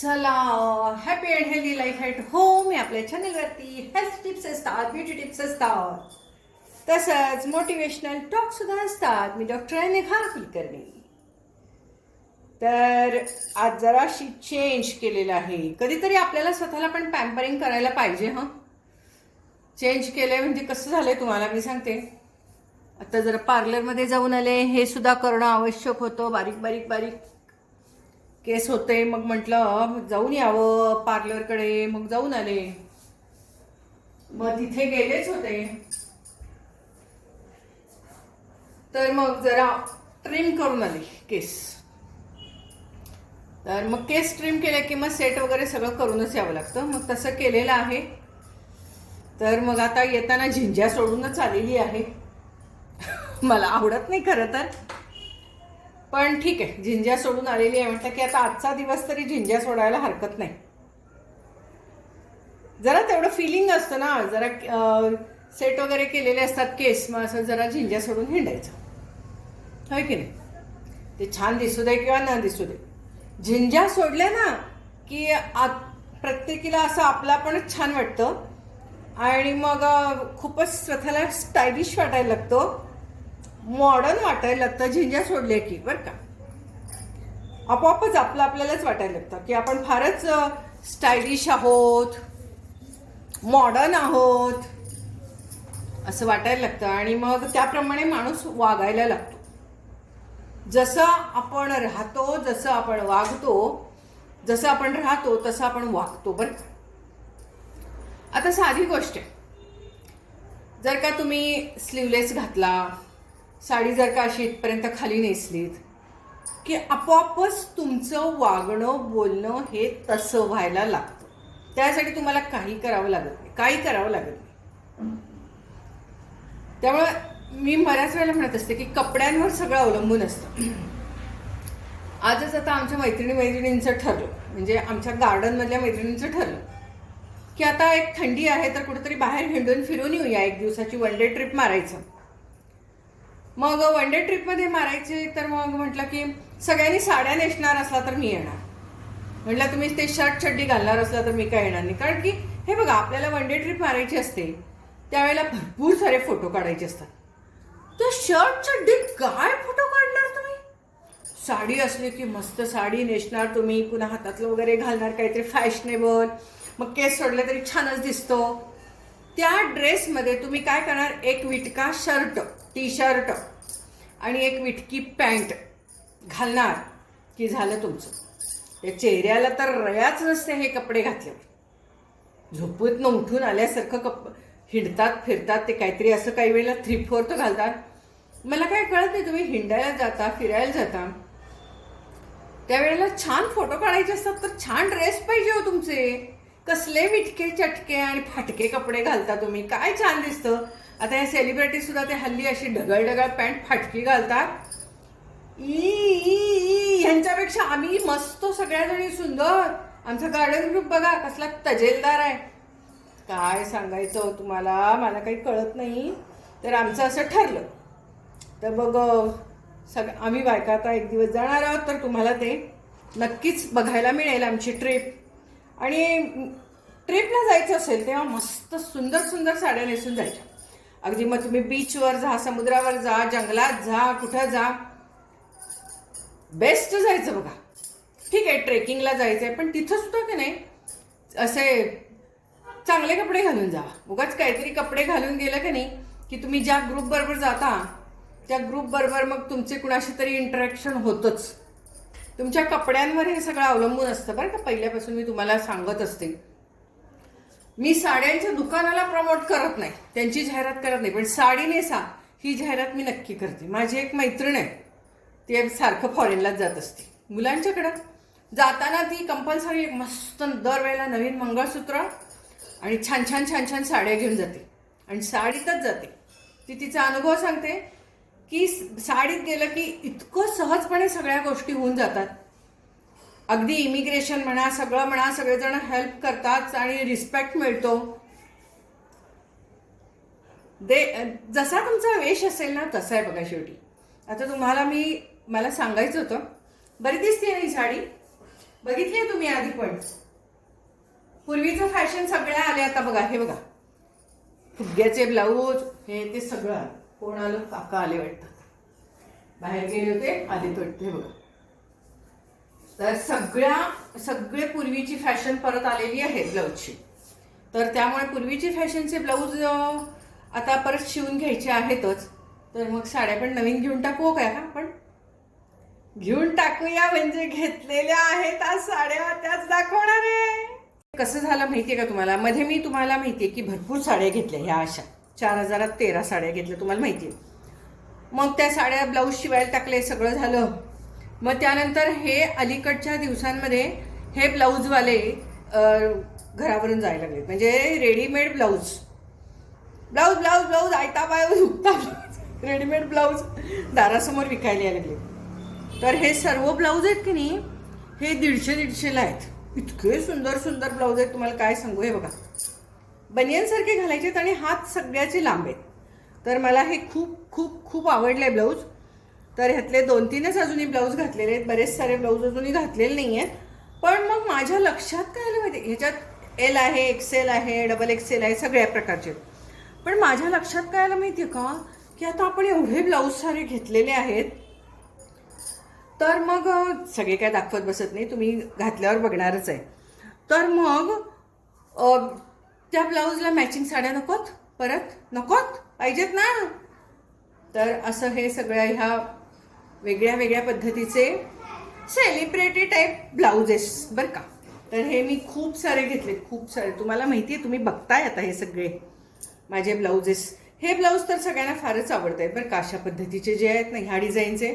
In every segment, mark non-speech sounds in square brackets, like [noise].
चला happy and healthy life at home मी आपल्या चॅनलवरती हेल्थ टिप्स असतात ब्युटी टिप्स असतात. तसंच मोटिवेशनल टॉकसुद्धा असतात. मी डॉक्टर नेहा कुलकर्णी तर आज जराशी चेंज केलेलं आहे. कधीतरी आपल्याला स्वतःला पण पॅम्परिंग करायला पाहिजे हं? चेंज केलं म्हणजे कसं आहे तुम्हाला? मी सांगते. आता जरा पार्लरमध्ये जाऊन आले हे सुद्धा करणं आवश्यक होतं. बारीक बारीक बारीक. केस होते मग म्हटलं जाऊन यावं पार्लरकडे मग जाऊन आले. मग तिथे गेलेच होते. तर मग जरा ट्रिम करून आले केस. तर मग केस ट्रिम केले की मग सेट वगैरे सगळं करूनच यावं लागतं. मग तसं केलेलं आहे. तर मग आता येताना झिंज्या सोडूनच आलेली आहे. [laughs] मला आवडत नाही खरं तर. पण ठीक आहे झिंज्या सोडून आलेली आहे. म्हटलं की आता आजचा दिवस तरी झिंज्या सोडायला हरकत नाही. जरा तेवढं फिलिंग असतं ना जरा सेट वगैरे केलेले असतात केस मग असं जरा झिंज्या सोडून हिंडायचं. होय की नाही? ते छान दिसू दे किंवा न दिसू दे. झिंज्या सोडल्या ना की आत प्रत्येकीला असं आपला पण छान वाटतं. आणि मग खूपच स्वतःला स्टायलिश वाटायला लागतं. मॉडर्न वाटायला लागतं झिंज्या सोडल्या की बरं का. आपोआपच आपलं आपल्यालाच वाटायला लागतं की आपण फारच स्टायलिश आहोत मॉडर्न आहोत असं वाटायला लागतं. आणि मग त्याप्रमाणे माणूस वागायला लागतो. जसं आपण राहतो जसं आपण वागतो जसं आपण राहतो तसं आपण वागतो बरं का? आता साधी गोष्ट आहे. जर का तुम्ही स्लीवलेस घातला साडी जर का अशी इथपर्यंत खाली नेसलीत की आपोआपच तुमचं वागणं बोलणं हे तसं व्हायला लागतं. त्यासाठी तुम्हाला काही करावं लागत नाही. काही करावं लागत नाही. त्यामुळे मी बऱ्याच वेळेला म्हणत असते की कपड्यांवर सगळं अवलंबून असतं. आजच आता आमच्या मैत्रिणी मैत्रिणींचं ठरलं म्हणजे आमच्या गार्डनमधल्या मैत्रिणींचं ठरलं की आता एक थंडी आहे तर कुठेतरी बाहेर हिंडून फिरून येऊया एक दिवसाची वन डे ट्रिप मारायचं. मग वन डे ट्रिपमध्ये मारायचे तर मग म्हटलं की सगळ्यांनी साड्या नेसणार असला तर मी येणार. म्हटलं तुम्ही ते शर्ट चड्डी घालणार असला तर मी काय येणार नाही. कारण की हे बघा आपल्याला वन डे ट्रिप मारायची असते त्यावेळेला भरपूर सारे फोटो काढायचे असतात. तर शर्ट चड्डी काय फोटो काढणार तुम्ही? साडी असली की मस्त साडी नेसणार तुम्ही पुन्हा हातातलं वगैरे घालणार काहीतरी फॅशनेबल मग केस सोडले तरी छानच दिसतो. त्या ड्रेसमध्ये तुम्ही काय करणार? एक विटका शर्ट टी शर्ट आणि एक विटकी पॅन्ट घालणार की झालं तुमचं. त्या चेहऱ्याला तर रयाच नसते हे कपडे घातल्यावर झोपूत न उठून आल्यासारखं कप हिंडतात फिरतात ते काहीतरी असं काही वेळेला थ्री फोर्थ घालतात. मला काय कळत नाही तुम्ही हिंडायला जाता फिरायला जाता. त्यावेळेला छान फोटो काढायचे असतात तर छान ड्रेस पाहिजे हो तुमचे. कसले विटके चटके आणि फाटके कपडे घालता तुम्ही? काय छान दिसतं. आता या सेलिब्रिटी सुद्धा ते हल्ली अशी ढगळ ढगळ पॅन्ट फाटकी घालतात. ई ह्यांच्यापेक्षा आम्ही मस्त सगळ्याजणी सुंदर. आमचा गार्डन ग्रुप बघा कसला तजेलदार आहे. काय सांगायचं तुम्हाला? मला काही कळत नाही. तर आमचं असं ठरलं. तर बघ सग आम्ही बायका आता एक दिवस जाणार आहोत तर तुम्हाला ते नक्कीच बघायला मिळेल आमची ट्रिप आणि ट्रिपला जायचं असेल तेव्हा मस्त सुंदर सुंदर साड्या नेसून जायच्या. अगदी मग तुम्ही बीचवर जा समुद्रावर जा जंगलात जा कुठं जा. बेस्ट जायचं बघा. ठीक आहे ट्रेकिंगला जायचं आहे पण तिथं सुद्धा की नाही असे चांगले कपडे घालून जा. उगाच काहीतरी कपडे घालून गेलं की नाही की तुम्ही ज्या ग्रुपबरोबर जाता त्या ग्रुपबरोबर मग तुमचे कुणाशी तरी इंटरॅक्शन होतंच. तुमच्या कपड्यांवर हे सगळं अवलंबून असतं बरं का. पहिल्यापासून मी तुम्हाला सांगत असते. मी साड्यांच्या दुकानाला प्रमोट करत नाही. त्यांची जाहिरात करत नाही. पण साडी नेसा ही जाहिरात मी नक्की करते. माझी एक मैत्रीण आहे. ती सारखं फॉरेनलाच जात असते. मुलांच्याकडं जाताना ती कंपल्सरी एक मस्त दरवेळेला नवीन मंगळसूत्र आणि छान छान छान छान साड्या घेऊन जाते. आणि साडीतच जाते. ती तिचा अनुभव सांगते. की साडीत गेलं की इतकं सहजपणे सगळ्या गोष्टी होऊन जातात. अगदी इमिग्रेशन म्हणा सगळं म्हणा सगळेजण हेल्प करतात आणि रिस्पेक्ट मिळतो. दे जसा तुमचा वेश असेल ना तसा आहे बघा शेवटी. आता तुम्हाला मी मला सांगायचं होतं बरी दिसते ही साडी? बघितली तुम्ही आधी पण? पूर्वीचं फॅशन सगळ्या आले आता बघा हे बघा. फुग्याचे ब्लाऊज हे ते सगळं. आलं. कोण आलं काका आले वाटतात? बाहेर गेले होते आले तोटले बघा. तर सगळ्या सगळे पूर्वीची फॅशन परत आलेली आहे ब्लाऊजची. तर त्यामुळे पूर्वीची फॅशनचे ब्लाऊज आता परत शिवून घ्यायचे आहेतच. तर मग साड्या पण नवीन घेऊन टाकू काय का? आपण घेऊन टाकूया म्हणजे घेतलेल्या आहेत आज साड्या त्याच दाखवणार आहे. कसं झालं माहितीये का तुम्हाला? मध्ये मी तुम्हाला माहितीये की भरपूर साड्या घेतल्या ह्या अशा. चार हजारात तेरा साड्या घेतल्या तुम्हाला माहिती आहे. मग त्या साड्या ब्लाऊज शिवायला टाकले सगळं झालं. मग त्यानंतर हे अलीकडच्या दिवसांमध्ये हे ब्लाऊजवाले घरावरून जायला लागले म्हणजे readymade blouse blouse blouse blouse आयता पाय उगता रेडीमेड ब्लाऊज दारासमोर विकायला यायला लागले तर हे सर्व ब्लाऊज आहेत की नाही हे दीडशे दीडशेला आहेत. इतके सुंदर सुंदर ब्लाऊज आहेत तुम्हाला काय सांगू? हे बघा. बनियनसारखे घालायचे आहेत आणि हात सगळ्याचे लांब आहेत. तर मला हे खूप खूप खूप आवडले ब्लाऊज. तर ह्यातले दोन तीनच अजूनही ब्लाऊज घातलेले आहेत. बरेच सारे ब्लाऊज अजूनही घातलेले नाही आहेत पण मग माझ्या लक्षात काय आलं माहिती ह्याच्यात एल आहे एक्सेल आहे डबल एक्सेल आहे सगळ्या प्रकारचे पण माझ्या लक्षात काय आलं माहिती आहे का? की आता आपण एवढे ब्लाऊज सारे घेतलेले आहेत. तर मग सगळे काय दाखवत बसत नाही. तुम्ही घातल्यावर बघणारच आहे. तर मग त्या ब्लाऊजला मॅचिंग साड्या नकोत? परत? नकोत? पाहिजेत ना? तर असं हे सगळ्या ह्या वेगळ्या वेगळ्या पद्धतीचे सेलिब्रिटी टाईप ब्लाउजेस बरं का? तर हे मी खूप सारे घेतले खूप सारे. तुम्हाला माहिती आहे तुम्ही बघताय आता हे सगळे माझे ब्लाउजेस हे ब्लाऊज तर सगळ्यांना फारच आवडत आहेत बरं का? अशा पद्धतीचे जे आहेत ना ह्या डिझाईनचे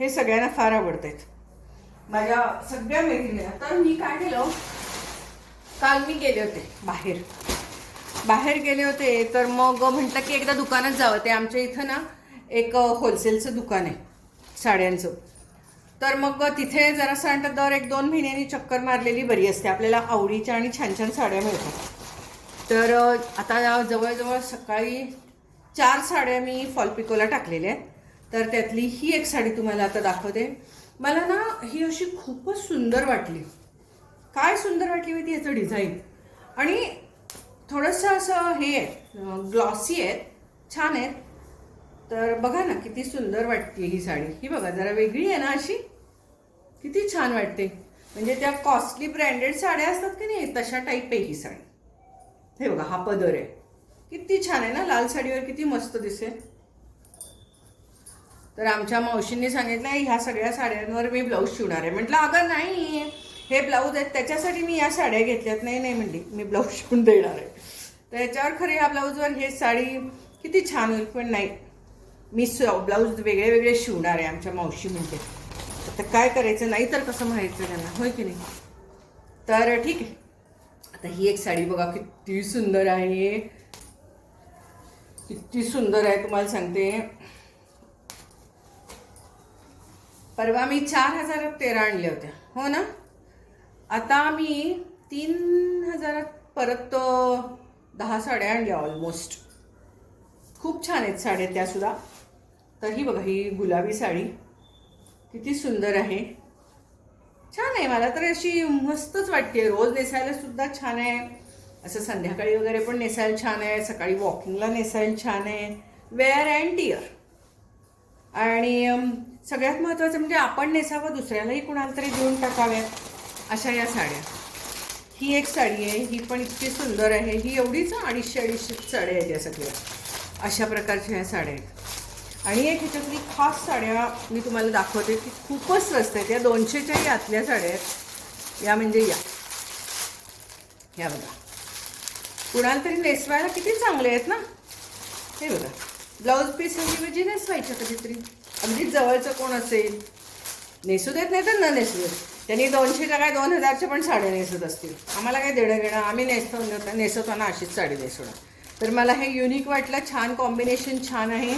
हे सगळ्यांना फार आवडत आहेत माझ्या सगळ्या मैत्रिणी तर मी काय केलं? काल मी गेले होते बाहेर. बाहेर गेले होते तर मग म्हटलं की एकदा दुकानात जावं. ते आमच्या इथं ना एक होलसेलचं दुकान आहे साड्यांचं. तर मग तिथे जरासं आणतात दर एक दोन महिन्यांनी चक्कर मारलेली बरी असते. आपल्याला आवडीच्या आणि छान छान साड्या मिळतात. तर आता जवळजवळ सकाळी चार साड्या मी फॉलपिकोला टाकलेल्या आहेत. तर त्यातली ही एक साडी तुम्हाला आता दाखवते. मला ना ही अशी खूपच सुंदर वाटली. काय सुंदर वाटली होती याचं डिझाईन आणि थोडंसं असं हे आहे ग्लॉसी आहेत छान आहेत. तर बघा ना किती सुंदर वाटते ही साडी. ही बघा जरा वेगळी आहे ना अशी? किती छान वाटते. म्हणजे त्या कॉस्टली ब्रँडेड साड्या असतात की नाही तशा टाईप आहे ही साडी. हे बघा हा पदर आहे. किती छान आहे ना लाल साडीवर किती मस्त दिसेल. तर आमच्या मावशींनी सांगितलं ह्या सगळ्या साड्यांवर मी ब्लाऊज शिवणार आहे. म्हटलं अगं नाही. हे ब्लाऊज आहेत त्याच्यासाठी मी या साड्या घेतल्यात. नाही नाही म्हणली मी ब्लाऊज शिवून देणार आहे. तर याच्यावर खरं ह्या ब्लाऊजवर हे साडी किती छान होईल पण नाही. मी ब्लाऊज वेगळे वेगळे शिवणार आहे आमच्या मावशी म्हणते आता काय करायचं नाही तर कसं म्हणायचं त्यांना होय की नाही? तर ठीक आहे. आता ही एक साडी बघा किती सुंदर आहे. किती सुंदर आहे तुम्हाला सांगते. परवा मी चार हजारात तेरा आणल्या होत्या. हो ना? आता मी तीन हजारात परत दहा साड्या आणल्या ऑलमोस्ट खूप छान आहेत साड्या त्यासुद्धा तर ही बघा ही गुलाबी साडी किती सुंदर आहे. छान आहे मला तर अशी मस्तच वाटते. रोज नेसायला सुद्धा छान आहे. असं संध्याकाळी वगैरे पण नेसायला छान आहे. सकाळी वॉकिंगला नेसायला छान आहे. वेअर अँड टिअर आणि सगळ्यात महत्त्वाचं म्हणजे आपण नेसावं दुसऱ्यालाही कुणाला तरी देऊन टाकाव्यात. अशा या साड्या. ही एक साडी आहे ही पण इतकी सुंदर आहे ही एवढीच अडीचशे अडीचशे साड्या आहेत या सगळ्या. अशा प्रकारच्या ह्या साड्या आहेत. आणि एक ह्याच्यातली खास साड्या मी तुम्हाला दाखवते की खूपच स्वस्त आहेत. या दोनशेच्याही आतल्या साड्या आहेत. या म्हणजे या. या बघा. कुणाला तरी नेसवायला किती चांगले आहेत ना? हे बघा. ब्लाऊज पीस ऐवजी नेसवायच्या कधीतरी. अगदी जवळचं कोण असेल नेसू देत नाही तर न नेसू देत. त्यांनी दोनशेच्या काय दोन हजारच्या पण साड्या नेसत असतील. आम्हाला काय देणं घेणं? आम्ही नेसतो नेसवताना अशीच साडी नेसवणार तर मला हे युनिक वाटलं छान कॉम्बिनेशन छान आहे.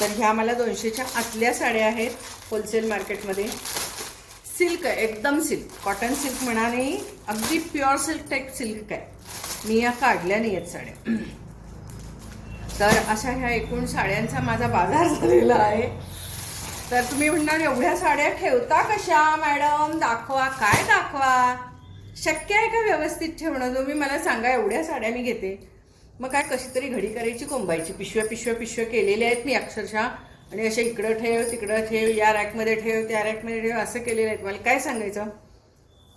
तर ह्या मला दोनशेच्या आतल्या साड्या आहेत होलसेल मार्केटमध्ये सिल्क आहे एकदम सिल्क कॉटन सिल्क म्हणा नाही अगदी प्युअर सिल्क टाईप सिल्क आहे. मी या काढल्या नाही आहेत साड्या. तर अशा ह्या एकूण साड्यांचा माझा बाजार झालेला आहे. तर तुम्ही म्हणणार एवढ्या साड्या ठेवता कशा मॅडम? दाखवा. काय दाखवा? शक्य आहे का व्यवस्थित ठेवणं? तुम्ही मला सांगा एवढ्या साड्या मी घेते. मग काय कशी तरी घडी करायची कोंबायची पिशव्या पिशव्या पिशव्या केलेल्या आहेत मी अक्षरशः. आणि अशा इकडं ठेव तिकडं ठेव या रॅकमध्ये ठेव त्या रॅकमध्ये ठेव असं केलेलं आहे मला काय सांगायचं?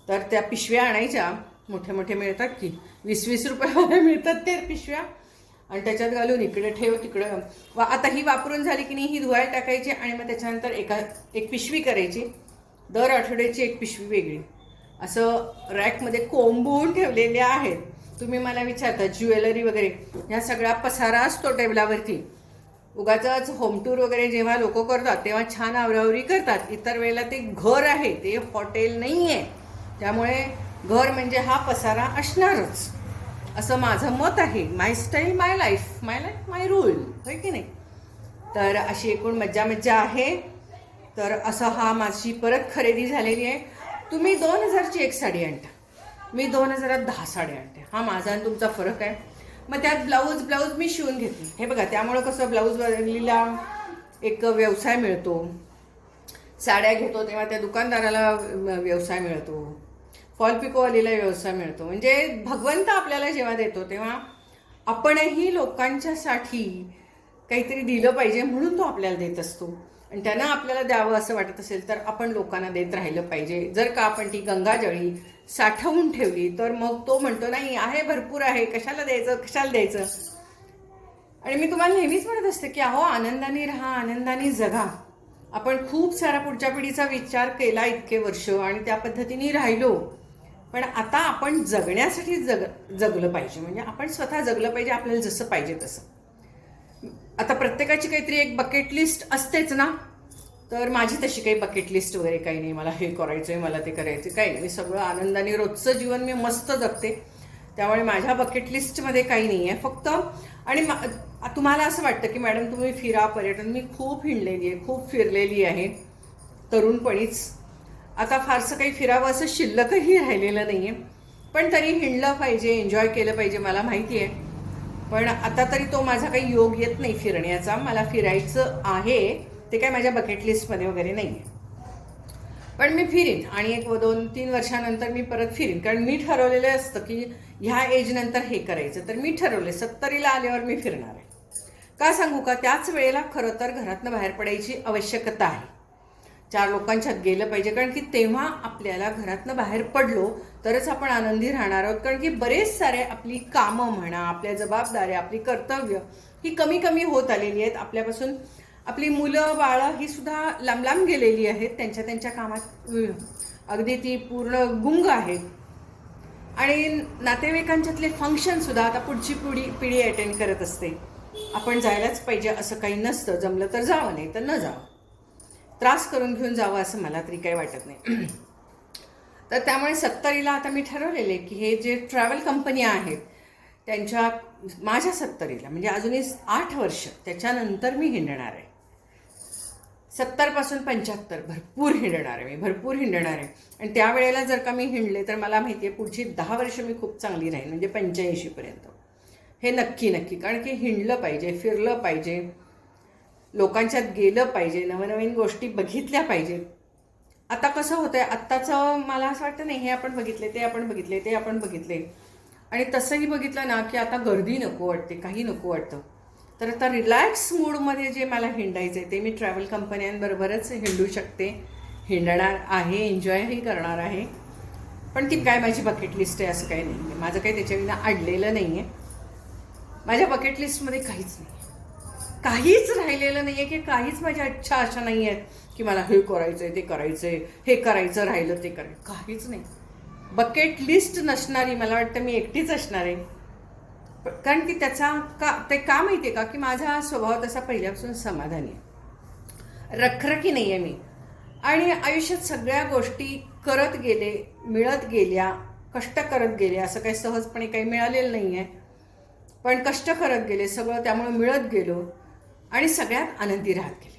तर त्या पिशव्या आणायच्या. मोठे मोठे मिळतात की? वीस वीस रुपयामध्ये मिळतात ते पिशव्या. आणि त्याच्यात घालून इकडे ठेव तिकडं. वा आता ही वापरून झाली की नाही ही धुवायला टाकायची आणि मग त्याच्यानंतर एका एक पिशवी करायची. दर आठवड्याची एक पिशवी वेगळी. असं रॅकमध्ये कोंबून ठेवलेल्या आहेत. तुम्ही मला विचारता ज्वेलरी वगैरे ह्या सगळा पसारा असतो टेबलावरती. उगाच होम टूर वगैरे जेव्हा लोक करतात तेव्हा छान आवरावरी करतात. इतर वेळेला ते घर आहे ते हॉटेल नाही आहे त्यामुळे घर म्हणजे हा पसारा असणारच. असं माझं मत आहे. My style my life my life my rule होय की नाही? तर अशी एकूण मज्जा मज्जा आहे. तर असं हा माझी परत खरेदी झालेली आहे. तुम्ही दोन हजारची एक साडी आणता. मी दोन हजारात दहा साड्या आणते. हा माझा आणि तुमचा फरक आहे. मग त्यात ब्लाऊज ब्लाऊज मी शिवून घेतली हे बघा त्यामुळं कसं ब्लाऊज बनलेला एक व्यवसाय मिळतो. साड्या घेतो तेव्हा त्या दुकानदाराला व्यवसाय मिळतो. फॉल पिकोवालीला व्यवसाय मिळतो. म्हणजे भगवंत आपल्याला जेव्हा देतो तेव्हा आपणही लोकांच्यासाठी काहीतरी दिलं पाहिजे म्हणून तो आपल्याला देत असतो. आणि त्यांना आपल्याला द्यावं असं वाटत असेल तर आपण लोकांना देत राहिलं पाहिजे. जर का आपण ती गंगाजळी साठवून ठेवली तर मग तो म्हणतो नाही आहे भरपूर आहे. कशाला द्यायचं? कशाला द्यायचं? आणि मी तुम्हाला नेहमीच म्हणत असते की अहो आनंदाने राहा आनंदाने जगा. आपण खूप सारा पुढच्या पिढीचा विचार केला इतके वर्ष आणि त्या पद्धतीने राहिलो. पण आता आपण जगण्यासाठी जग जगलं पाहिजे. म्हणजे आपण स्वतः जगलं पाहिजे आपल्याला जसं पाहिजे तसं. आता प्रत्येकाची काहीतरी एक बकेट लिस्ट असतेच ना? तर माझी तशी काही बकेट लिस्ट वगैरे काही नाही. मला हे करायचं आहे मला ते करायचं काही नाही. मी सगळं आनंदाने रोजचं जीवन मी मस्त जगते. त्यामुळे माझ्या बकेट लिस्टमध्ये काही नाही आहे फक्त आणि तुम्हाला असं वाटतं की मॅडम तुम्ही फिरा पर्यटन. मी खूप हिंडलेली आहे खूप फिरलेली आहे. तरुणपणीच. आता फारसं काही फिरावं असं शिल्लकही राहिलेलं नाही आहे पण तरी हिंडलं पाहिजे एन्जॉय केलं पाहिजे मला माहिती आहे पण आता तरी तो माझा काही योग येत नाही फिरण्याचा. मला फिरायचं आहे. ते काय माझ्या बकेट लिस्टमध्ये वगैरे नाही आहे पण मी फिरीन आणि एक व दोन तीन वर्षानंतर मी परत फिरीन. कारण मी ठरवलेलं असतं की ह्या एजनंतर हे करायचं. तर मी ठरवले सत्तरीला आल्यावर मी फिरणार आहे. का सांगू का? त्याच वेळेला खरं तर घरातनं बाहेर पडायची आवश्यकता आहे. चार लोकांच्यात गेलं पाहिजे. कारण की तेव्हा आपल्याला घरातनं बाहेर पडलो तरच आपण आनंदी राहणार आहोत. कारण की बरेच सारे आपली कामं म्हणा आपल्या जबाबदाऱ्या आपली कर्तव्य ही कमी कमी होत आलेली आहेत. आपल्यापासून आपली मुलं बाळं ही सुद्धा लांब लांब गेलेली आहेत. त्यांच्या त्यांच्या कामात अगदी ती पूर्ण गुंग आहेत आणि नातेवाईकांच्यातले फंक्शन सुद्धा आता पुढची पिढी पिढी अटेंड करत असते. आपण जायलाच पाहिजे असं काही नसतं. जमलं तर जावं नाही तर न जावं. त्रास करून घेऊन जावं असं मला तरी काही वाटत नाही. [clears throat] तर त्यामुळे सत्तरीला आता मी ठरवलेले की हे जे ट्रॅव्हल कंपन्या आहेत त्यांच्या माझ्या सत्तरीला म्हणजे अजूनही आठ वर्ष त्याच्यानंतर मी हिंडणार आहे. सत्तरपासून पंच्याहत्तर भरपूर हिंडणार आहे मी भरपूर हिंडणार आहे. आणि त्यावेळेला जर का मी हिंडले तर मला माहिती आहे पुढची दहा वर्ष मी खूप चांगली राहीन म्हणजे पंच्याऐंशीपर्यंत. हे नक्की नक्की कारण की हिंडलं पाहिजे फिरलं पाहिजे. लोकांच्यात गेलं पाहिजे नवनवीन गोष्टी बघितल्या पाहिजेत. आता कसं होतंय आत्ताचं मला असं वाटतं नाही हे आपण बघितले ते आपण बघितले ते आपण बघितले. आणि तसंही बघितलं ना की आता गर्दी नको वाटते काही नको वाटतं. तर आता रिलॅक्स मूडमध्ये जे मला हिंडायचं आहे ते मी ट्रॅव्हल कंपन्यांबरोबरच हिंडू शकते. हिंडणार आहे एन्जॉयही करणार आहे. पण ती काय माझी बकेट लिस्ट आहे असं काही नाही आहे माझं काही त्याच्याविना अडलेलं नाही आहे माझ्या बकेट लिस्टमध्ये काहीच नाही. काहीच राहिलेलं नाही आहे की काहीच माझ्या इच्छा अशा नाही आहेत की मला हे करायचं आहे ते करायचं आहे हे करायचं राहिलं ते करायचं. काहीच नाही. बकेट लिस्ट नसणारी मला वाटतं मी एकटीच असणार आहे. कारण की त्याचा का ते का माहिती आहे का? की माझा स्वभाव तसा पहिल्यापासून समाधानी आहे. रखरखी नाही आहे मी. आणि आयुष्यात सगळ्या गोष्टी करत गेले मिळत गेल्या कष्ट करत गेले असं काही सहजपणे काही मिळालेलं नाही आहे पण कष्ट करत गेले सगळं त्यामुळे मिळत गेलो. आणि सगळ्यात आनंदी राहत गेले.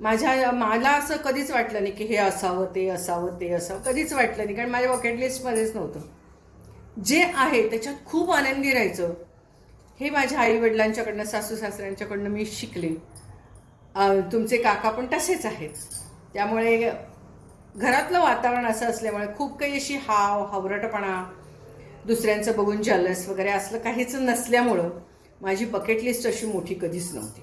माझ्या मला असं कधीच वाटलं नाही की हे असावं ते असावं ते असावं. कधीच वाटलं नाही कारण माझ्या बकेट लिस्टमध्येच नव्हतं. जे आहे त्याच्यात खूप आनंदी राहायचं. हे माझ्या आईवडिलांच्याकडनं सासू सासऱ्यांच्याकडनं मी शिकले. तुमचे काका पण तसेच आहेत. त्यामुळे घरातलं वातावरण असं असल्यामुळे खूप काही अशी हाव हावरटपणा दुसऱ्यांचं बघून जलस वगैरे असलं काहीच नसल्यामुळं माझी बकेट लिस्ट अशी मोठी कधीच नव्हती.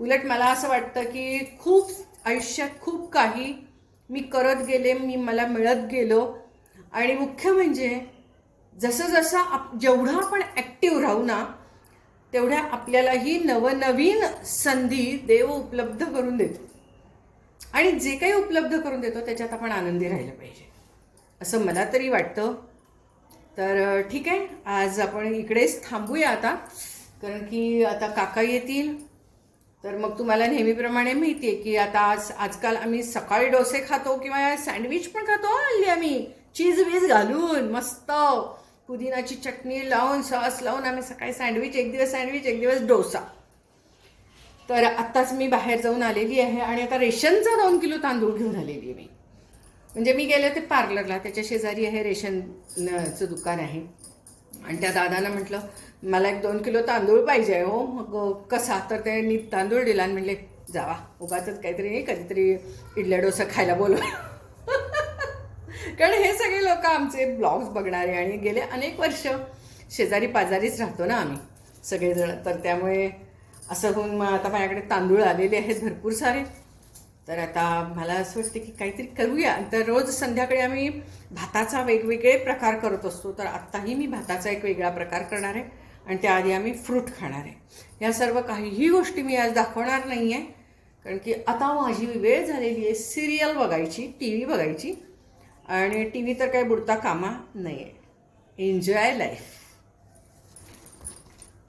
उलट मला असं वाटतं की खूप आयुष्यात खूप काही मी करत गेले मी मला मिळत गेलो. आणि मुख्य म्हणजे जसं जसं आप जेवढं आपण ॲक्टिव्ह राहू ना तेवढ्या आपल्यालाही नवनवीन संधी देव उपलब्ध करून देतो. आणि जे काही उपलब्ध करून देतो त्याच्यात आपण आनंदी राहिलं पाहिजे. असं मला तरी वाटतं. तर ठीक आहे. आज आपण इकडेच थांबूया आता. कारण की आता काका येतील. तर मग तुम्हाला नेहमीप्रमाणे माहिती आहे की आता आज आजकाल आम्ही सकाळी डोसे खातो किंवा सँडविच पण खातो हल्ली आम्ही. चीज वीज घालून मस्त. पुदिनाची चटणी लावून सॉस लावून आम्ही सकाळी सँडविच एक दिवस सँडविच एक दिवस डोसा. तर आत्ताच मी बाहेर जाऊन आलेली आहे आणि आता रेशनचा दोन किलो तांदूळ घेऊन आलेली आहे मी. म्हणजे मी गेले ते पार्लरला त्याच्या शेजारी आहे रेशनचं दुकान आहे. आणि त्या दादाला म्हटलं मला एक दोन किलो तांदूळ पाहिजे आहे हो. मग कसा? तर ते त्यांनी तांदूळ दिला आणि म्हणले जावा उगाच काहीतरी कधीतरी इडल्या डोसा खायला बोलवा. कारण हे सगळे लोक आमचे ब्लॉग्स बघणारे आणि गेले अनेक वर्ष शेजारी पाजारीच राहतो ना आम्ही सगळेजण. तर त्यामुळे असं होऊन मग आता माझ्याकडे तांदूळ आलेले आहेत भरपूर सारे. तर आता मला असं वाटतं की काहीतरी करूया. तर रोज संध्याकाळी आम्ही भाताचा वेगवेगळे प्रकार करत असतो. तर आत्ताही मी भाताचा एक वेगळा प्रकार करणार आहे. आणि त्याआधी आम्ही फ्रूट खाणार आहे. या सर्व काहीही गोष्टी मी आज दाखवणार नाही आहे कारण की आता माझी वेळ झालेली आहे सिरियल बघायची टी व्ही बघायची. आणि टी व्ही तर काही बुडता कामा नाही आहे एन्जॉय लाईफ